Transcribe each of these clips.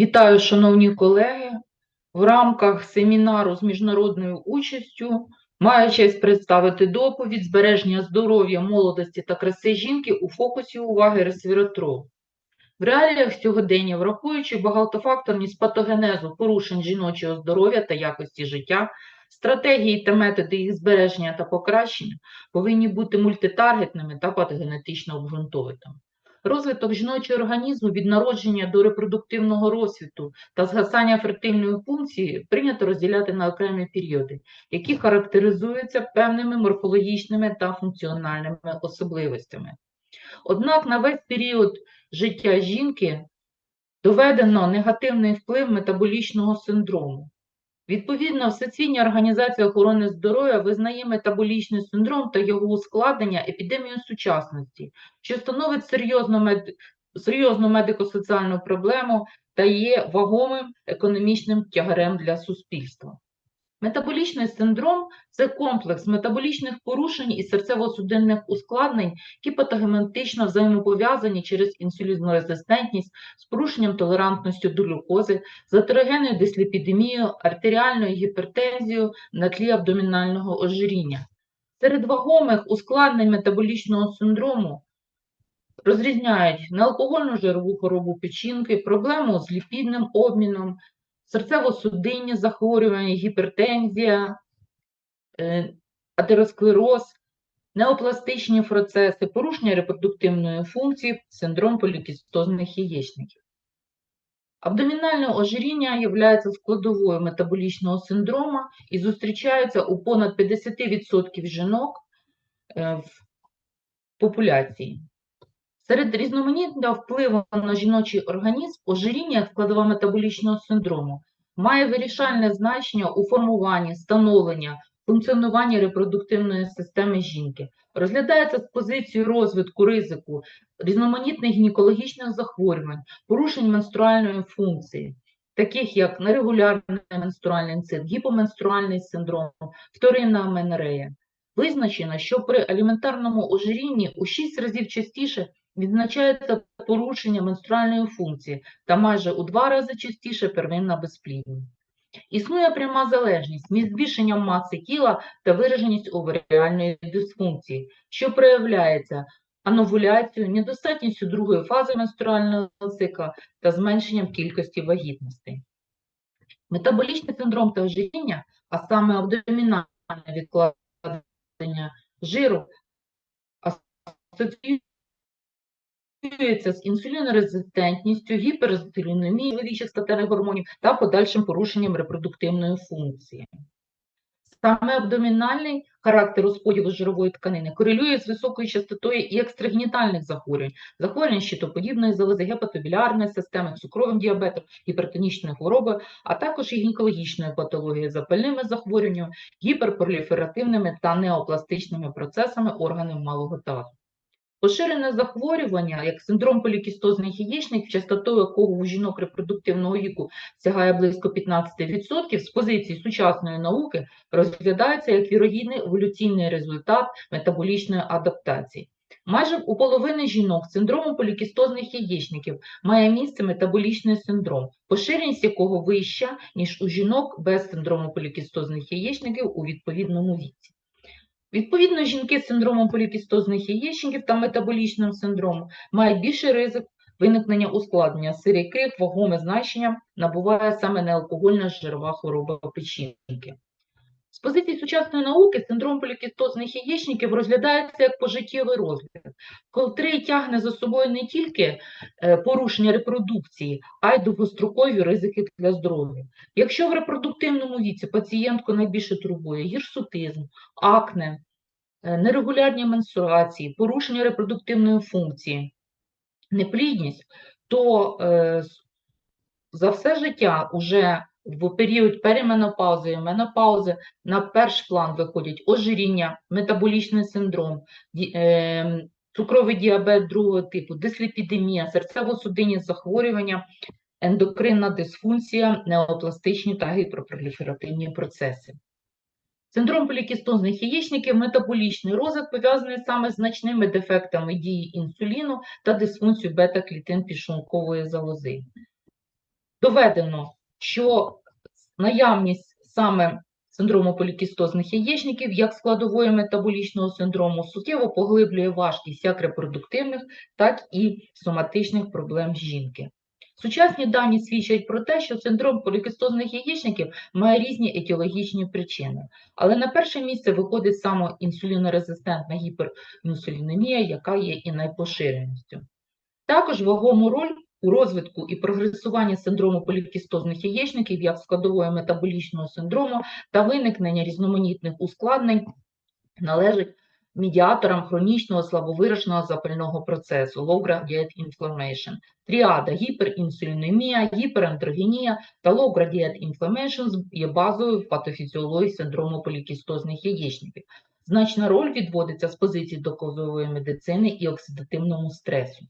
Вітаю, шановні колеги. В рамках семінару з міжнародною участю маю честь представити доповідь збереження здоров'я, молодості та краси жінки у фокусі уваги ресвіротрол. В реаліях сьогодення, враховуючи багатофакторність патогенезу порушень жіночого здоров'я та якості життя, стратегії та методи їх збереження та покращення повинні бути мультитаргетними та патогенетично обґрунтованими. Розвиток жіночого організму від народження до репродуктивного розсвіту та згасання фертильної функції прийнято розділяти на окремі періоди, які характеризуються певними морфологічними та функціональними особливостями. Однак на весь період життя жінки доведено негативний вплив метаболічного синдрому. Відповідно, Всесвітня організація охорони здоров'я визнає метаболічний синдром та його ускладнення епідемією сучасності, що становить серйозну, мед... серйозну медико-соціальну проблему та є вагомим економічним тягарем для суспільства. Метаболічний синдром це комплекс метаболічних порушень і серцево-судинних ускладнень, які патогенетично взаємопов'язані через інсулінорезистентність з порушенням толерантності до глюкози, з атерогенною дисліпідемією, артеріальною гіпертензією на тлі абдомінального ожиріння. Серед вагомих ускладнень метаболічного синдрому розрізняють неалкогольну жирову хворобу печінки, проблему з ліпідним обміном, серцево-судинні захворювання, гіпертензія, е, атеросклероз, неопластичні процеси, порушення репродуктивної функції, синдром полікістозних яєчників. Абдомінальне ожиріння є складовою метаболічного синдрому і зустрічається у понад 50% жінок е, в популяції. Серед різноманітного впливу на жіночий організм ожиріння як складова метаболічного синдрому має вирішальне значення у формуванні, становленні, функціонуванні репродуктивної системи жінки. Розглядається з позиції розвитку ризику різноманітних гінекологічних захворювань, порушень менструальної функції, таких як нерегулярний менструальний цикл, гіпоменструальний синдром, вторинна аменорея. Визначено, що при аліментарному ожирінні у 6 разів частіше відзначається порушення менструальної функції та майже у два рази частіше первинна безплідність. Існує пряма залежність між збільшенням маси тіла та вираженість оверіальної дисфункції, що проявляється ановуляцією, недостатністю другої фази менструального цикла та зменшенням кількості вагітностей. Метаболічний синдром та ожиріння, а саме абдомінальне відкладення жиру, асоціюється з інсулінорезистентністю, гіперінсулінемією чоловічих статевих гормонів та подальшим порушенням репродуктивної функції. Саме абдомінальний характер розподілу жирової тканини корелює з високою частотою і екстрагенітальних захворювань, захворювань щитоподібної залози, гепатобілярної системи, цукровим діабетом, гіпертонічною хворобою, а також і гінекологічною патологією, запальними захворюваннями, гіперпроліферативними та неопластичними процесами органів малого тазу. Поширене захворювання, як синдром полікістозних яєчників, частотою якого у жінок репродуктивного віку сягає близько 15%, з позиції сучасної науки розглядається як вірогідний еволюційний результат метаболічної адаптації. Майже у половини жінок з синдромом полікістозних яєчників має місце метаболічний синдром, поширеність якого вища, ніж у жінок без синдрому полікістозних яєчників у відповідному віці. Відповідно, жінки з синдромом полікістозних яєчників та метаболічним синдромом мають більший ризик виникнення ускладнення, серед яких вагоме значення набуває саме неалкогольна жирова хвороба печінки. З позиції сучасної науки синдром полікістозних яєчників розглядається як пожиттєвий розгляд, котрий тягне за собою не тільки е, порушення репродукції, а й довгострокові ризики для здоров'я. Якщо в репродуктивному віці пацієнтку найбільше турбує гірсутизм, акне, е, нерегулярні менструації, порушення репродуктивної функції, неплідність, то е, за все життя уже в період переменопаузи і менопаузи на перший план виходять ожиріння, метаболічний синдром, ем, цукровий діабет другого типу, дисліпідемія, серцево-судинні захворювання, ендокринна дисфункція, неопластичні та гіперпроліферативні процеси. Синдром полікістозних яєчників метаболічний розвиток пов'язаний саме з значними дефектами дії інсуліну та дисфункцією бета-клітин підшлункової залози. Доведено, що наявність саме синдрому полікістозних яєчників як складової метаболічного синдрому суттєво поглиблює важкість як репродуктивних, так і соматичних проблем жінки. Сучасні дані свідчать про те, що синдром полікістозних яєчників має різні етіологічні причини, але на перше місце виходить саме інсулінорезистентна гіперінсулінемія, яка є і найпоширеністю. Також вагому роль розвитку і прогресуванні синдрому полікістозних яєчників як складової метаболічного синдрому та виникнення різноманітних ускладнень належить медіаторам хронічного слабовираженого запального процесу low gradient inflammation. Тріада гіперінсулінемія, гіперандрогенія та low gradient inflammation є базовою в патофізіології синдрому полікістозних яєчників. Значна роль відводиться з позиції доказової медицини і оксидативному стресу.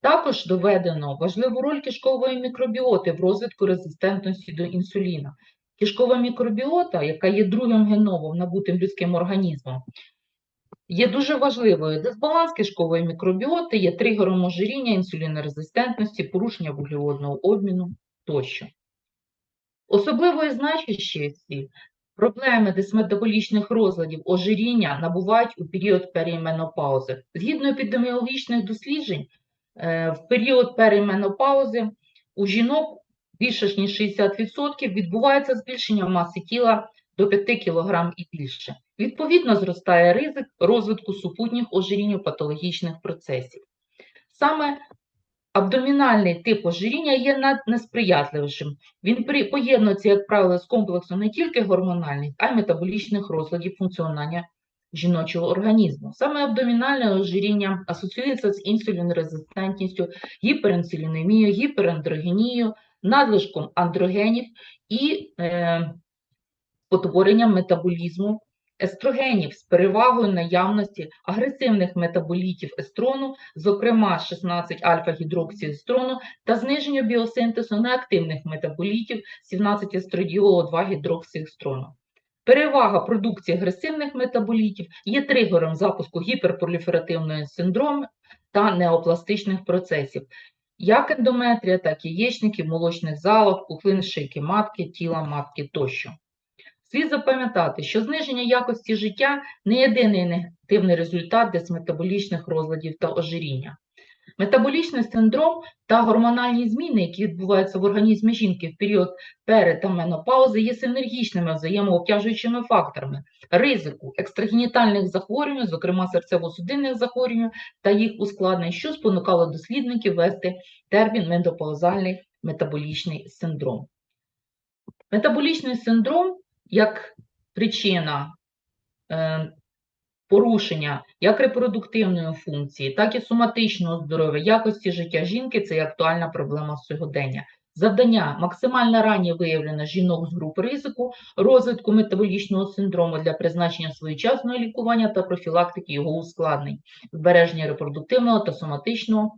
Також доведено важливу роль кишкової мікробіоти в розвитку резистентності до інсуліна. Кишкова мікробіота, яка є другим геномом набутим людським організмом, є дуже важливою. Дисбаланс кишкової мікробіоти є тригером ожиріння, інсулінорезистентності, порушення вуглеводного обміну тощо. Особливої значущості проблеми дисметаболічних розладів ожиріння набувають у період періменопаузи. Згідно епідеміологічних досліджень, в період періменопаузи у жінок більше ніж 60% відбувається збільшення маси тіла до 5 кг і більше. Відповідно, зростає ризик розвитку супутніх ожирінь патологічних процесів. Саме абдомінальний тип ожиріння є несприятливішим. Він поєднується, як правило, з комплексом не тільки гормональних, а й метаболічних розладів функціонування жіночого організму. Саме абдомінальне ожиріння асоціюється з інсулінорезистентністю, гіперінсулінемією, гіперандрогенією, надлишком андрогенів і е, утворенням метаболізму естрогенів з перевагою наявності агресивних метаболітів естрону, зокрема 16 альфа-гідроксіестрону, та зниження біосинтезу неактивних метаболітів 17 естрадіолу 2 гідроксіестрону. Перевага продукції агресивних метаболітів є тригером запуску гіперпроліферативної синдрому та неопластичних процесів, як ендометрія, так і яєчників, молочних залог, пухлин шийки матки, тіла матки тощо. Слід запам'ятати, що зниження якості життя не єдиний негативний результат дисметаболічних розладів та ожиріння. Метаболічний синдром та гормональні зміни, які відбуваються в організмі жінки в період перед та менопаузи, є синергічними взаємообтяжуючими факторами ризику екстрагенітальних захворювань, зокрема серцево-судинних захворювань та їх ускладнень, що спонукало дослідників ввести термін менопаузальний метаболічний синдром. Метаболічний синдром як причина е, порушення як репродуктивної функції, так і соматичного здоров'я, якості життя жінки це актуальна проблема сьогодення. Завдання максимально раннє виявлення жінок з груп ризику розвитку метаболічного синдрому для призначення своєчасного лікування та профілактики його ускладнень, збереження репродуктивного та соматичного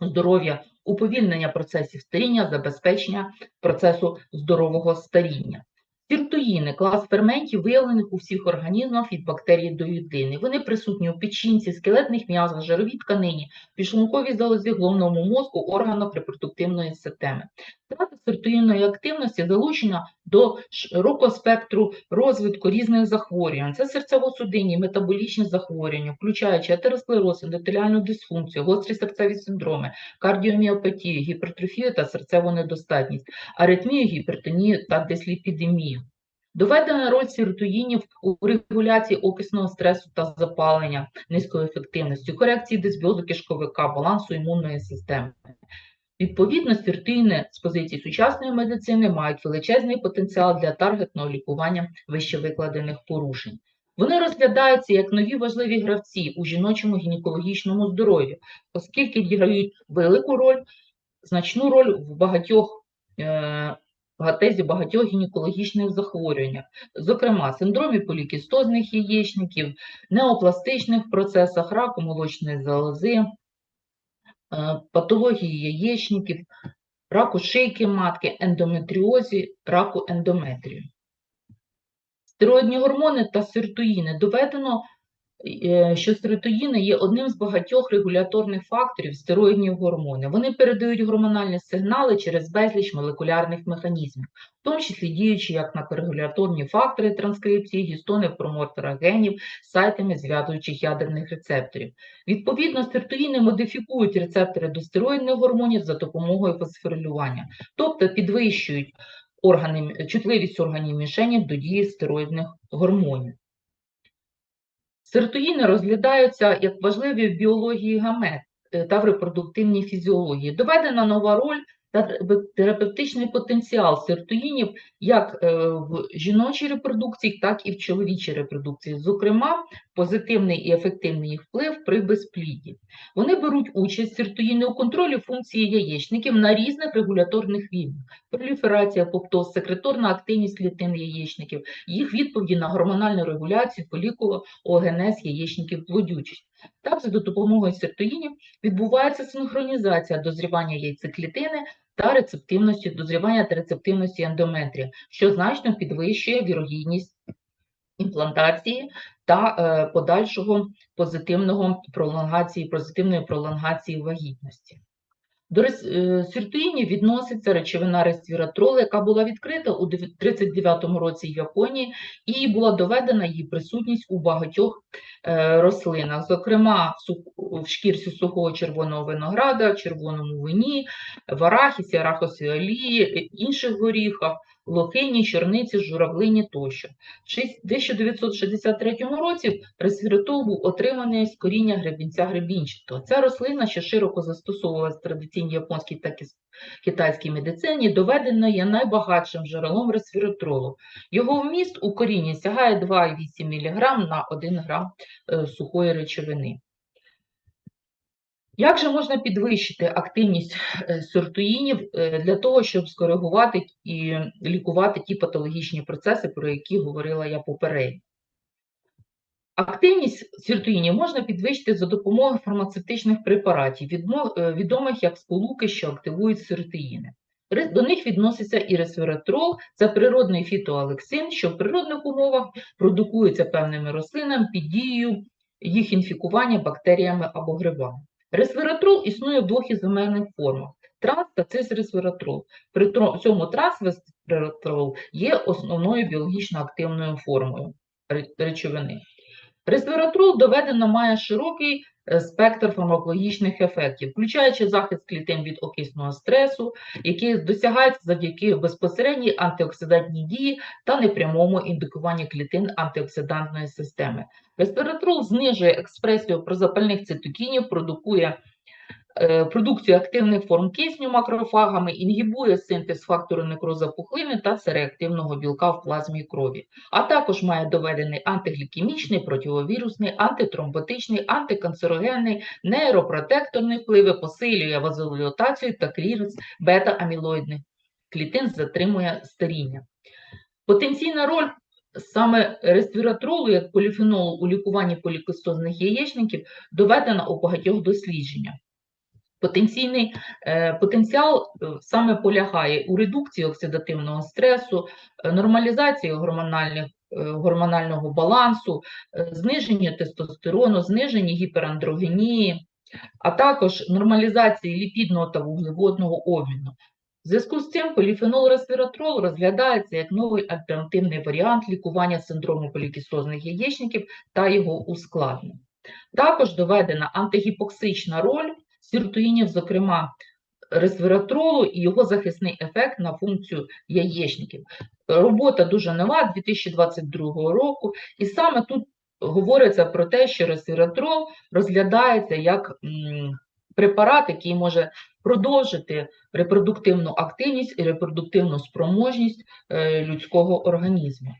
здоров'я, уповільнення процесів старіння, забезпечення процесу здорового старіння. Сіртоїни – клас ферментів, виявлених у всіх організмах від бактерій до людини. Вони присутні у печінці, скелетних м'язах, жировій тканині, підшлунковій залозі, головному мозку, органах репродуктивної системи. Втрата сиртоїнної активності залучена до широкого спектру розвитку різних захворювань. Це серцево-судинні, метаболічні захворювання, включаючи атеросклероз, ендотеліальну дисфункцію, гострі серцеві синдроми, кардіоміопатію, гіпертрофію та серцеву недостатність, аритмію, гіпертонію та дисліпідемію. Доведена роль сіротоїнів у регуляції окисного стресу та запалення низькою ефективністю, корекції дисбіозу кишковика, балансу імунної системи. Відповідно, сіротоїни з позиції сучасної медицини мають величезний потенціал для таргетного лікування вищевикладених порушень. Вони розглядаються як нові важливі гравці у жіночому гінекологічному здоров'ї, оскільки відіграють велику роль, значну роль в багатьох е, гатезі багатьох гінекологічних захворюваннях, зокрема синдромі полікістозних яєчників, неопластичних процесах раку молочної залози, е, патології яєчників, раку шийки матки, ендометріозі, раку ендометрію. Стероїдні гормони та сиртоїни доведено що стероїни є одним з багатьох регуляторних факторів стероїдні гормони. Вони передають гормональні сигнали через безліч молекулярних механізмів, в тому числі діючи як на регуляторні фактори транскрипції, гістони промотора генів, сайтами зв'язуючих ядерних рецепторів. Відповідно, стероїни модифікують рецептори до стероїдних гормонів за допомогою фосфорилювання, тобто підвищують органи, чутливість органів мішенів до дії стероїдних гормонів. Серотоїни розглядаються як важливі в біології гамет е, та в репродуктивній фізіології. Доведена нова роль терапевтичний потенціал серотоїнів як е, в жіночій репродукції, так і в чоловічій репродукції. Зокрема, позитивний і ефективний їх вплив при безпліді. Вони беруть участь серотоїни у контролі функції яєчників на різних регуляторних рівнях. Проліферація, апоптоз, секреторна активність клітин яєчників, їх відповіді на гормональну регуляцію, фолікулоогенез яєчників плодючість. Так, за допомогою серотоїнів відбувається синхронізація дозрівання яйцеклітини та рецептивності дозрівання та рецептивності ендометрія, що значно підвищує вірогідність імплантації та е, подальшого позитивного пролонгації, позитивної пролонгації вагітності. До рес- е, сіртуїнів відноситься речовина ресвіратрол, яка була відкрита у 1939 році в Японії і була доведена її присутність у багатьох е, рослинах, зокрема в, шкірці сухого червоного винограда, червоному вині, в арахісі, арахосі олії, е, інших горіхах, лохині, чорниці, журавлині тощо. В 1963 році ресвіратол був отриманий з коріння гребінця гребінчатого. Ця рослина, що широко застосовувалась в традиційній японській та китайській медицині, доведена є найбагатшим джерелом ресвіратролу. Його вміст у корінні сягає 2,8 мг на 1 грам е, сухої речовини. Як же можна підвищити активність е, сортуїнів е, для того, щоб скоригувати і лікувати ті патологічні процеси, про які говорила я попередньо? Активність сіртуїнів можна підвищити за допомогою фармацевтичних препаратів, е, відомих як сполуки, що активують сиротеїни. До них відноситься і ресвератрол, це природний фітоалексин, що в природних умовах продукується певними рослинами під дією їх інфікування бактеріями або грибами. Ресвератрол існує в двох ізомерних формах транс та цисресвератрол. При цьому трансвесвератрол є основною біологічно активною формою речовини. Ресвератрол доведено має широкий спектр фармакологічних ефектів, включаючи захист клітин від окисного стресу, який досягається завдяки безпосередній антиоксидантній дії та непрямому індукуванню клітин антиоксидантної системи. Ресвератрол знижує експресію прозапальних цитокінів, продукує е, продукцію активних форм кисню макрофагами, інгібує синтез фактору некроза пухлини та сереактивного білка в плазмі крові, а також має доведений антиглікемічний, противовірусний, антитромботичний, антиканцерогенний, нейропротекторний впливи, посилює вазодилатацію та кліренс бета-амілоїдних клітин, затримує старіння. Потенційна роль саме ресвіратролу як поліфенолу у лікуванні полікистозних яєчників доведена у багатьох дослідженнях. Потенційний е, потенціал е, саме полягає у редукції оксидативного стресу, е, нормалізації гормональних, гормонального балансу, зниженні тестостерону, зниженні гіперандрогенії, а також нормалізації ліпідного та вуглеводного обміну. В зв'язку з цим поліфенол ресвератрол розглядається як новий альтернативний варіант лікування синдрому полікістозних яєчників та його ускладнень. Також доведена антигіпоксична роль сіртуїнів, зокрема ресвератролу і його захисний ефект на функцію яєчників. Робота дуже нова 2022 року, і саме тут говориться про те, що ресвератрол розглядається як препарат, який може продовжити репродуктивну активність і репродуктивну спроможність е, людського організму.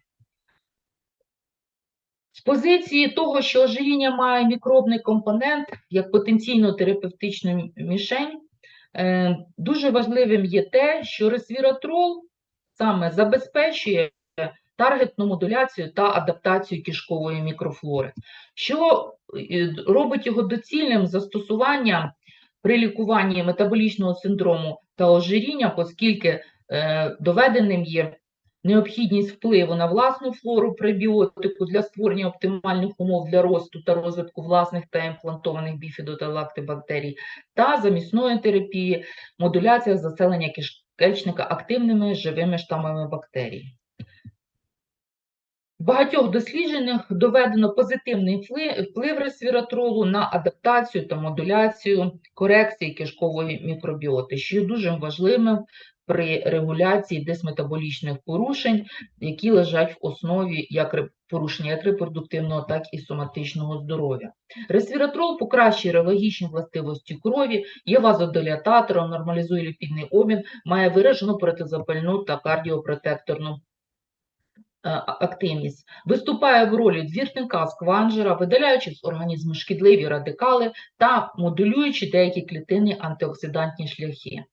З позиції того, що ожиріння має мікробний компонент як потенційно терапевтичну мішень, е, дуже важливим є те, що ресвіратрол саме забезпечує таргетну модуляцію та адаптацію кишкової мікрофлори, що е, робить його доцільним застосуванням при лікуванні метаболічного синдрому та ожиріння, оскільки е, доведеним є необхідність впливу на власну флору пребіотику для створення оптимальних умов для росту та розвитку власних та імплантованих біфідо та та замісної терапії, модуляція заселення кишечника активними живими штамами бактерій. В багатьох дослідженнях доведено позитивний впли- вплив ресвіратролу на адаптацію та модуляцію корекції кишкової мікробіоти, що є дуже важливим при регуляції дисметаболічних порушень, які лежать в основі як порушення як репродуктивного, так і соматичного здоров'я. Ресвіратрол покращує реологічні властивості крові, є вазодилататором, нормалізує ліпідний обмін, має виражену протизапальну та кардіопротекторну е, активність, виступає в ролі двірника скванжера, видаляючи з організму шкідливі радикали та модулюючи деякі клітинні антиоксидантні шляхи.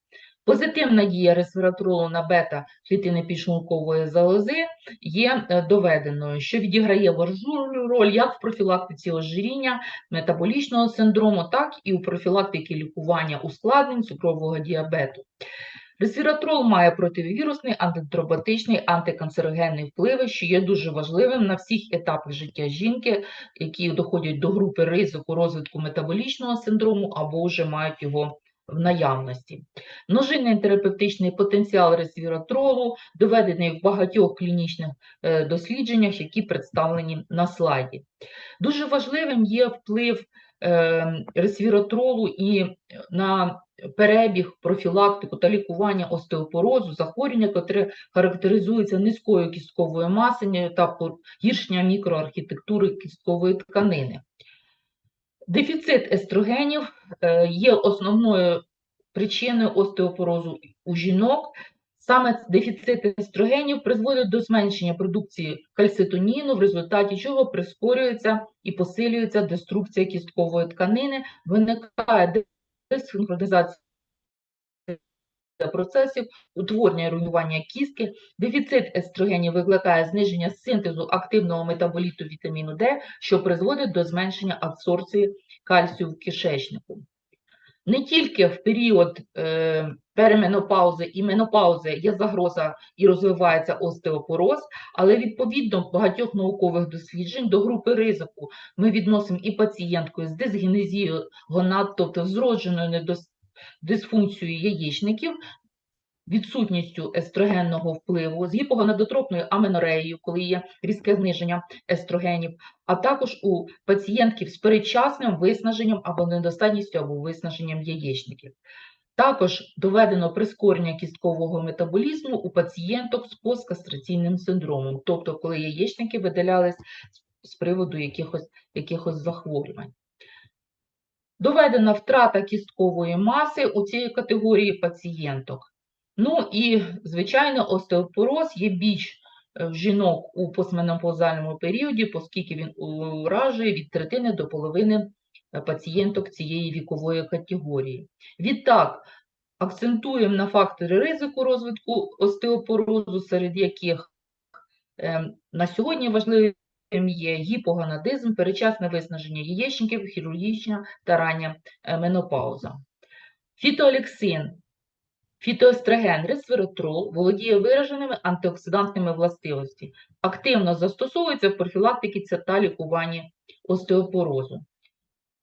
Позитивна дія ресвератролу на бета-клітини підшлункової залози є е, доведеною, що відіграє важливу роль як в профілактиці ожиріння, метаболічного синдрому, так і у профілактиці лікування ускладнень цукрового діабету. Ресвіратрол має противірусний, антитроботичний, антиканцерогенний впливи, що є дуже важливим на всіх етапах життя жінки, які доходять до групи ризику розвитку метаболічного синдрому або вже мають його в наявності. Множинний терапевтичний потенціал ресвіратролу доведений в багатьох клінічних е, дослідженнях, які представлені на слайді. Дуже важливим є вплив е, ресвіратролу і на перебіг, профілактику та лікування остеопорозу, захворювання, яке характеризується низькою кістковою масою та погіршення мікроархітектури кісткової тканини. Дефіцит естрогенів е, є основною причиною остеопорозу у жінок. Саме дефіцит естрогенів призводить до зменшення продукції кальцитоніну, в результаті чого прискорюється і посилюється деструкція кісткової тканини, виникає десинхронізація процесів, утворення і руйнування кістки. Дефіцит естрогенів викликає зниження синтезу активного метаболіту вітаміну Д, що призводить до зменшення абсорбції кальцію в кишечнику. Не тільки в період е, переменопаузи і менопаузи є загроза і розвивається остеопороз, але відповідно багатьох наукових досліджень до групи ризику ми відносимо і пацієнтку з дисгенезією гонад, тобто з вродженою недос- дисфункцією яєчників, відсутністю естрогенного впливу, з гіпогонадотропною аменореєю, коли є різке зниження естрогенів, а також у пацієнтків з передчасним виснаженням або недостатністю або виснаженням яєчників. Також доведено прискорення кісткового метаболізму у пацієнток з посткастраційним синдромом, тобто коли яєчники видалялись з- приводу якихось, якихось захворювань. Доведена втрата кісткової маси у цій категорії пацієнток. Ну і, звичайно, остеопороз є більш е, в жінок у постменопаузальному періоді, оскільки він уражує від третини до половини е, пацієнток цієї вікової категорії. Відтак, акцентуємо на фактори ризику розвитку остеопорозу, серед яких Ем, На сьогодні важливим є гіпогонадизм, перечасне виснаження яєчників, хірургічна та рання е, менопауза. Фітоалексин, фітоестроген, ресвератрол володіє вираженими антиоксидантними властивостями, активно застосовується в профілактиці та лікуванні остеопорозу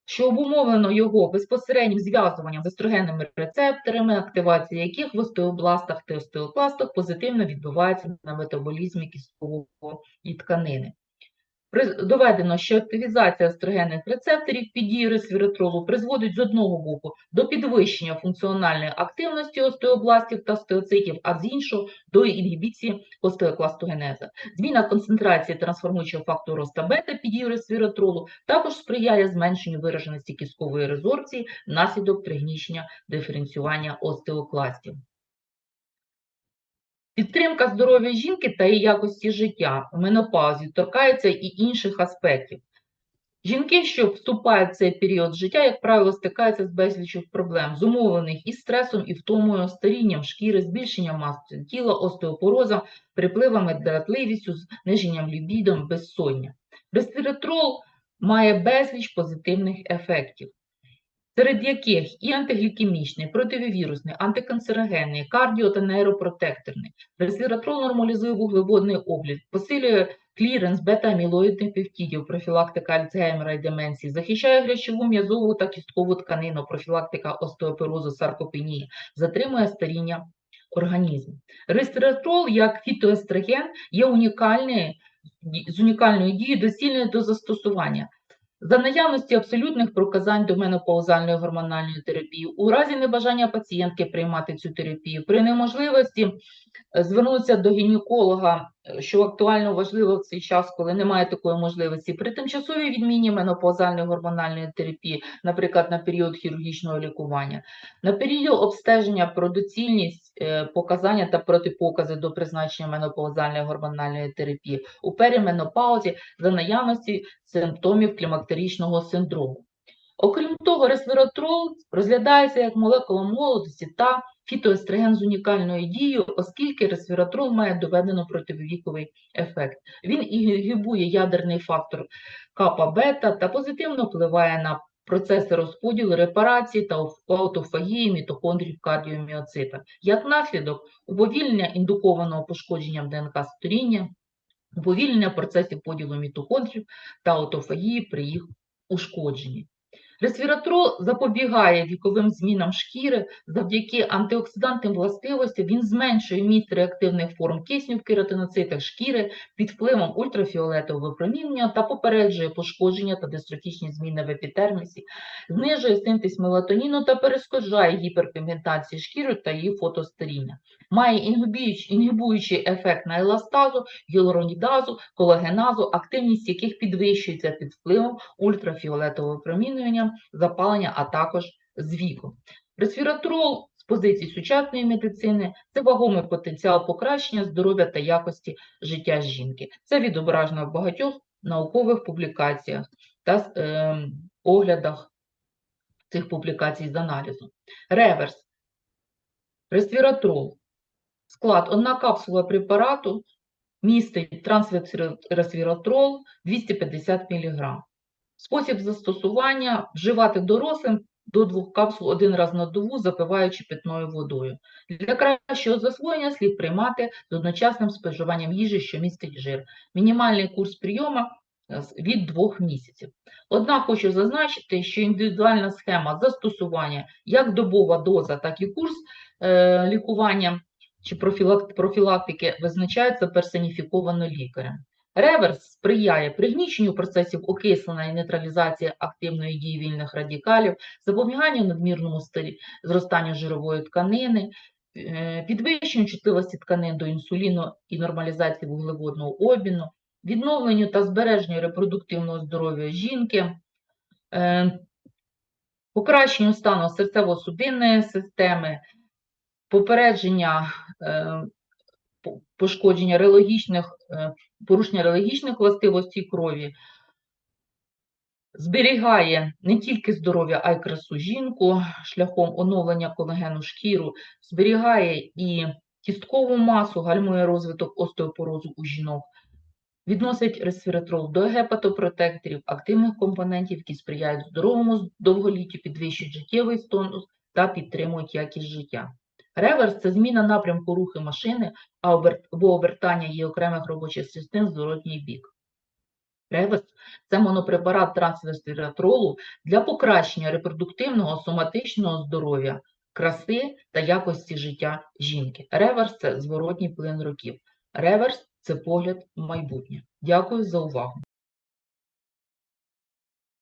що обумовлено його безпосереднім зв'язуванням з естрогенними рецепторами, активація яких в остеобластах та остеокластах позитивно відбувається на метаболізмі кісткової тканини. Доведено, що активізація естрогенних рецепторів під дією ресвіратролу призводить з одного боку до підвищення функціональної активності остеобластів та остеоцитів, а з іншого до інгібіції остеокластогенеза. Зміна концентрації трансформуючого фактору бета під дією ресвіратролу також сприяє зменшенню вираженості кісткової резорбції внаслідок пригнічення диференціювання остеокластів. Підтримка здоров'я жінки та її якості життя в менопаузі торкається і інших аспектів. Жінки, що вступають в цей період життя, як правило, стикаються з безлічю проблем, зумовлених і стресом, і втомою, старінням шкіри, збільшенням маси тіла, остеопорозом, припливами, дратливістю, зниженням лібідом, безсоння. Респіратрол має безліч позитивних ефектів. Серед яких і антиглікемічний, противірусний, антиканцерогенний, кардіо та нейропротекторний. Ресвіратрол нормалізує вуглеводний облік, посилює кліренс бета-амілоїдних пептидів, профілактика Альцгеймера і деменції, захищає грящову м'язову та кісткову тканину, профілактика остеопорозу, саркопенії, затримує старіння організму. Ресвіратрол як фітоестроген є унікальний, з унікальною дією доцільною до застосування. За наявності абсолютних проказань до менопаузальної гормональної терапії, у разі небажання пацієнтки приймати цю терапію, при неможливості е, звернутися до гінеколога, що актуально важливо в цей час, коли немає такої можливості, при тимчасовій відміні менопаузальної гормональної терапії, наприклад, на період хірургічного лікування, на період обстеження про доцільність е, показання та протипокази до призначення менопаузальної гормональної терапії, у періменопаузі за наявності симптомів клімактеричного синдрому. Окрім того, ресвератрол розглядається як молекула молодості та фітоестроген з унікальною дією, оскільки ресвератрол має доведено противовіковий ефект. Він інгібує ядерний фактор капа-бета та позитивно впливає на процеси розподілу, репарації та аутофагії мітохондрій в кардіоміоцитах. Як наслідок, уповільнення індукованого пошкодженням ДНК старіння, уповільнення процесів поділу мітохондрів та аутофагії при їх ушкодженні. Ресвіратрол запобігає віковим змінам шкіри завдяки антиоксидантним властивостям. Він зменшує міст реактивних форм кисню в кератиноцитах шкіри під впливом ультрафіолетового випромінення та попереджує пошкодження та дистрофічні зміни в епідермісі, знижує синтез мелатоніну та перешкоджає гіперпігментації шкіри та її фотостаріння. Має інгібуючий ефект на еластазу, гіалуронідазу, колагеназу, активність яких підвищується під впливом ультрафіолетового випромінювання, запалення, а також з віком. Ресвіратрол з позиції сучасної медицини це вагомий потенціал покращення здоров'я та якості життя жінки. Це відображено в багатьох наукових публікаціях та е, оглядах цих публікацій з аналізу. Реверс. Ресвіратрол. Склад. Одна капсула препарату містить трансресвіратрол 250 мг. Спосіб застосування вживати дорослим до двох капсул один раз на добу, запиваючи питною водою. Для кращого засвоєння слід приймати з одночасним споживанням їжі, що містить жир. Мінімальний курс прийому е, від двох місяців. Однак хочу зазначити, що індивідуальна схема застосування як добова доза, так і курс е, лікування чи профілактики визначається персоніфіковано лікарем. Реверс сприяє пригніченню процесів окислення і нейтралізації активної дії вільних радикалів, запобіганню надмірному зростанню жирової тканини, е, підвищенню чутливості тканин до інсуліну і нормалізації вуглеводного обміну, відновленню та збереженню репродуктивного здоров'я жінки, е, покращенню стану серцево-судинної системи, попередження е, пошкодження релогічних, порушення релогічних властивостей крові, зберігає не тільки здоров'я, а й красу жінку шляхом оновлення колагену шкіру, зберігає і кісткову масу, гальмує розвиток остеопорозу у жінок, відносить ресвератрол до гепатопротекторів, активних компонентів, які сприяють здоровому довголіттю, підвищують життєвий тонус та підтримують якість життя. Реверс це зміна напрямку руху машини або обертання її окремих робочих частин в зворотній бік. Реверс це монопрепарат трансресвіратролу для покращення репродуктивного соматичного здоров'я, краси та якості життя жінки. Реверс це зворотній плин років. Реверс це погляд в майбутнє. Дякую за увагу.